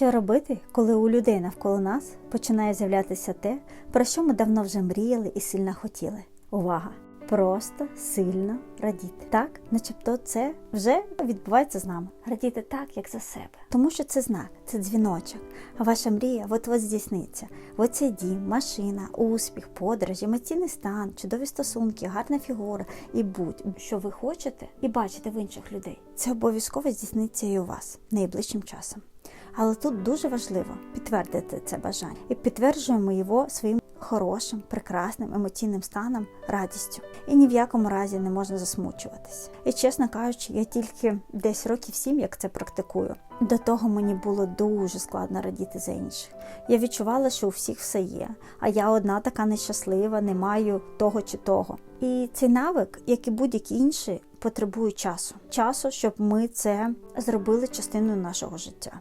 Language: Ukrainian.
Що робити, коли у людей навколо нас починає з'являтися те, про що ми давно вже мріяли і сильно хотіли? Увага! Просто сильно радіти. Так, начебто це вже відбувається з нами. Радіти так, як за себе. Тому що це знак, це дзвіночок. А ваша мрія от от здійсниться. Оце дім, машина, успіх, подорож, емоційний стан, чудові стосунки, гарна фігура і будь, що ви хочете і бачите в інших людей. Це обов'язково здійсниться і у вас найближчим часом. Але тут дуже важливо підтвердити це бажання і підтверджуємо його своїм хорошим, прекрасним емоційним станом, радістю. І ні в якому разі не можна засмучуватися. І чесно кажучи, я тільки десь років сім, як це практикую. До того мені було дуже складно радіти за інших. Я відчувала, що у всіх все є, а я одна така нещаслива, не маю того чи того. І цей навик, як і будь-які інші, потребує часу. Часу, щоб ми це зробили частиною нашого життя.